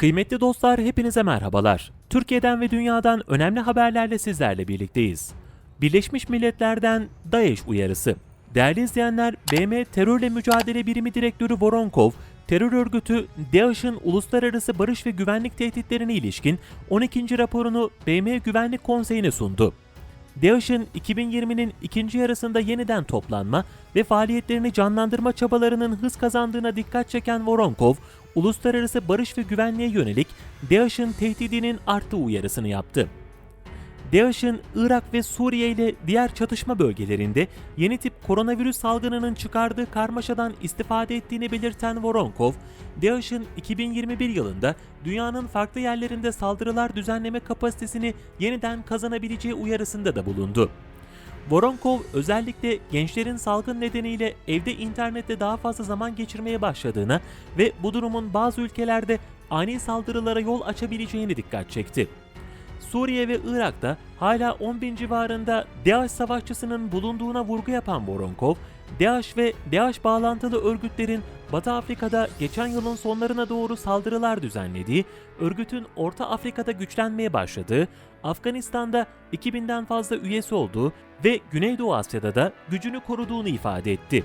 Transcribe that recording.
Kıymetli dostlar hepinize merhabalar. Türkiye'den ve dünyadan önemli haberlerle sizlerle birlikteyiz. Birleşmiş Milletler'den DAEŞ uyarısı. Değerli izleyenler, BM Terörle Mücadele Birimi Direktörü Voronkov, terör örgütü DAEŞ'in uluslararası barış ve güvenlik tehditlerine ilişkin 12. raporunu BM Güvenlik Konseyi'ne sundu. DAEŞ'in 2020'nin ikinci yarısında yeniden toplanma ve faaliyetlerini canlandırma çabalarının hız kazandığına dikkat çeken Voronkov, uluslararası barış ve güvenliğe yönelik DAEŞ'in tehdidinin arttığı uyarısını yaptı. DAEŞ'in Irak ve Suriye ile diğer çatışma bölgelerinde yeni tip koronavirüs salgınının çıkardığı karmaşadan istifade ettiğini belirten Voronkov, DAEŞ'in 2021 yılında dünyanın farklı yerlerinde saldırılar düzenleme kapasitesini yeniden kazanabileceği uyarısında da bulundu. Voronkov özellikle gençlerin salgın nedeniyle evde internette daha fazla zaman geçirmeye başladığına ve bu durumun bazı ülkelerde ani saldırılara yol açabileceğini dikkat çekti. Suriye ve Irak'ta hala 10 bin civarında DAEŞ savaşçısının bulunduğuna vurgu yapan Voronkov, DAEŞ ve DAEŞ bağlantılı örgütlerin Batı Afrika'da geçen yılın sonlarına doğru saldırılar düzenlediği, örgütün Orta Afrika'da güçlenmeye başladığı, Afganistan'da 2000'den fazla üyesi olduğu ve Güneydoğu Asya'da da gücünü koruduğunu ifade etti.